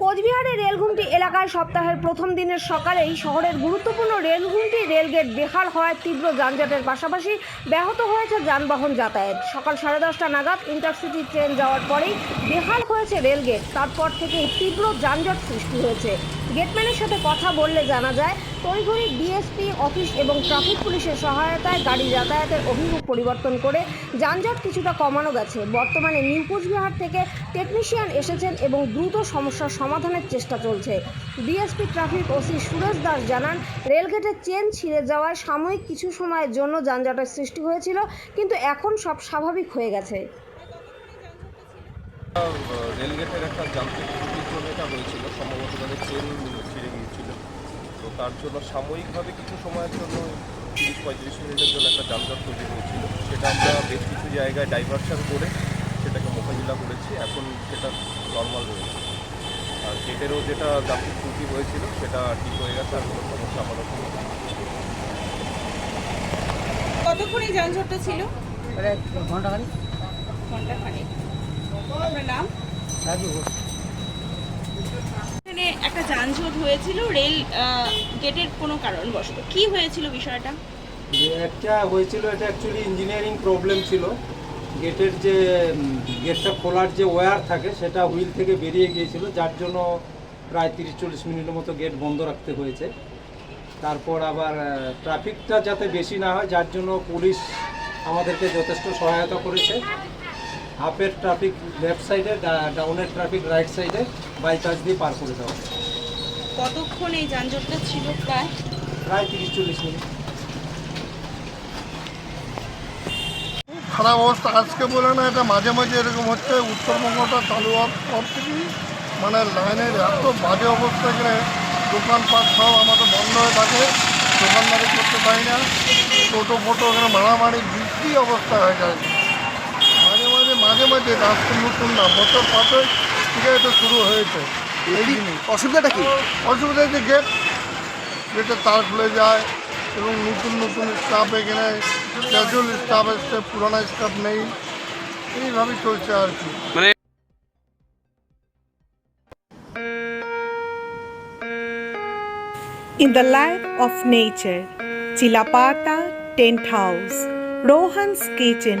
কোচবিহারের রেলঘুমটি এলাকায় সপ্তাহের প্রথম দিনের সকালেই শহরের গুরুত্বপূর্ণ রেলঘুমটি রেলগেট বেহাল হওয়ায় তীব্র যানজটের পাশাপাশি ব্যাহত হয়েছে যানবাহন যাতায়াত। সকাল সাড়ে দশটা নাগাদ ইন্টারসিটি ট্রেন যাওয়ার পরেই বেহাল হয়েছে রেলগেট। তারপর থেকেই তীব্র যানজট সৃষ্টি হয়েছে। গেটম্যানের সাথে কথা বললে জানা যায় তড়িঘড়ি ডিএসপি অফিস এবং ট্রাফিক পুলিশের সহায়তায় গাড়ি যাতায়াতের অভিমুখ পরিবর্তন করে যানজট কিছুটা কমানো গেছে। বর্তমানে নিউ কোচবিহার থেকে টেকনিশিয়ান এসেছেন এবং দ্রুত সমস্যার সমাধানের চেষ্টা চলছে। DSP traffic OC Suresh Das জানান রেলগেটের চেন ছিঁড়ে যাওয়ায় সাময়িক কিছু সময়ের জন্য যানজটের সৃষ্টি হয়েছিল, কিন্তু এখন সব স্বাভাবিক হয়ে গেছে। রেলগেটের একটা যান্ত্রিক ত্রুটির জন্য এটা হয়েছিল। সম্ভবত তাদের ট্রেন ছিঁড়ে তার জন্য সাময়িকভাবে কিছু সময়ের জন্য তিরিশ পঁয়ত্রিশ মিনিটের জন্য একটা যানজট তৈরি হয়েছিল। সেটা আমরা বেশ কিছু জায়গায় ডাইভারশন করে সেটাকে মোকাবিলা করেছি। এখন সেটা নর্মাল রয়েছে আর গেটেরও যেটা যান্ত্রিক ত্রুটি হয়েছিল সেটা ঠিক হয়ে গেছে। আর কোনো সমস্যা আপাতত। কতক্ষণ এই যানজটটা ছিল? ঘণ্টা খানি ঘণ্টা খানেক আপনার নাম? রাজু ঘোষ। এখানে একটা যানজট হয়েছিল, রেল গেটের কোনো কারণবশত। কি হয়েছিল বিষয়টা? একটা হয়েছিল, এটা অ্যাকচুয়ালি ইঞ্জিনিয়ারিং প্রবলেম ছিল। গেটের যে গেটটা খোলার যে ওয়্যার থাকে, সেটা হুইল থেকে বেরিয়ে গিয়েছিল, যার জন্য প্রায় তিরিশ, চল্লিশ মিনিটের মতো গেট বন্ধ রাখতে হয়েছে। তারপর আবার ট্রাফিকটা যাতে বেশি না হয়, যার জন্য পুলিশ আমাদেরকে যথেষ্ট সহায়তা করেছে। হাফের ট্রাফিক লেফট সাইডে ডাউনের ট্রাফিক রাইট সাইডে বাইপাস দিয়ে পার করে দেওয়া। কতক্ষণ এই যানজটটা ছিল? প্রায় প্রায় তিরিশ চল্লিশ মিনিট। খারাপ অবস্থা। আজকে বলে না এটা মাঝে মাঝে এরকম হচ্ছে। উত্তরবঙ্গটা চালু হওয়ার পর থেকেই মানে লাইনের এত বাজে অবস্থা এখানে। দোকানপাট সব আমাদের বন্ধ হয়ে থাকে। দোকানদারি করতে পারি না। টোটো ফোটো এখানে মারামারি বিক্রি অবস্থা হয়ে যায়। মাঝে রাস্তা নতুন না বছর পাতে থেকে এটা শুরু হয়েছে। এই অসুবিধাটা কি? অসুবিধা যে গেট গেটের তার খুলে যায় এবং নতুন নতুন স্টাফ এখানে ক্যাজুয়াল স্টাফ এসছে পুরোনো স্টাফ নেই। এইভাবেই চলছে আর কি। In the land of nature, Chilapata Tent House, Rohan's Kitchen.